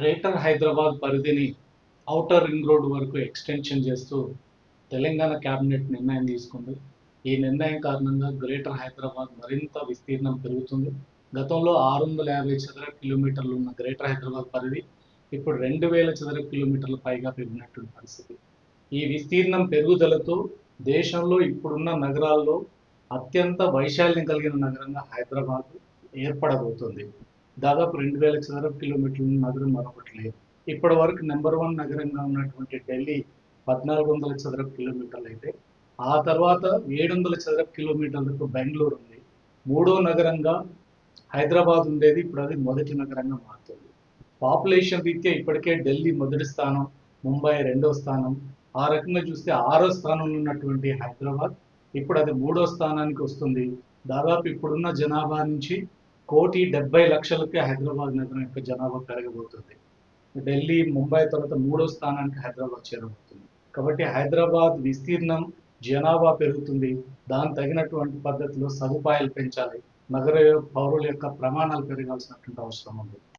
Greater Hyderabad పరిధిని outer ring road వరకు extension చేస్తూ తెలంగాణ క్యాబినెట్ నిర్ణయం తీసుకుంది. ఈ నిర్ణయం కారణంగా గ్రేటర్ హైదరాబాద్ మరింత విస్తీర్ణం పెరుగుతుంది. గతంలో ఆరు వందల యాభై చదరపు కిలోమీటర్లు ఉన్న గ్రేటర్ హైదరాబాద్ పరిధి ఇప్పుడు రెండు వేల చదరపు కిలోమీటర్ల పైగా పెరిగినటువంటి పరిస్థితి. ఈ విస్తీర్ణం పెరుగుదలతో దేశంలో ఇప్పుడున్న నగరాల్లో అత్యంత వైశాల్యం కలిగిన నగరంగా హైదరాబాద్ ఏర్పడబోతుంది. దాదాపు రెండు వేల చదరపు కిలోమీటర్ల నగరం మరొకటి లేదు. ఇప్పటి వరకు నెంబర్ వన్ నగరంగా ఉన్నటువంటి ఢిల్లీ పద్నాలుగు వందల చదరపు కిలోమీటర్లు అయితే ఆ తర్వాత ఏడు వందల చదరపు కిలోమీటర్లకు బెంగళూరు ఉంది. మూడో నగరంగా హైదరాబాద్ ఉండేది ఇప్పుడు అది మొదటి నగరంగా మారుతుంది. పాపులేషన్ రీత్యా ఇప్పటికే ఢిల్లీ మొదటి స్థానం ముంబై రెండో స్థానం. ఆ రకంగా చూస్తే ఆరో స్థానంలో ఉన్నటువంటి హైదరాబాద్ ఇప్పుడు అది మూడో స్థానానికి వస్తుంది. దాదాపు ఇప్పుడున్న జనాభా నుంచి కోటి డెబ్బై లక్షలకి హైదరాబాద్ నగరం యొక్క జనాభా పెరగబోతుంది. ఢిల్లీ ముంబై తర్వాత మూడో స్థానానికి హైదరాబాద్ చేరబోతుంది. కాబట్టి హైదరాబాద్ విస్తీర్ణం జనాభా పెరుగుతుంది. దానికి తగినటువంటి పద్ధతిలో సదుపాయాలు పెంచాలి. నగర పౌరుల యొక్క ప్రమాణాలు పెరగాల్సినటువంటి అవసరం ఉంది.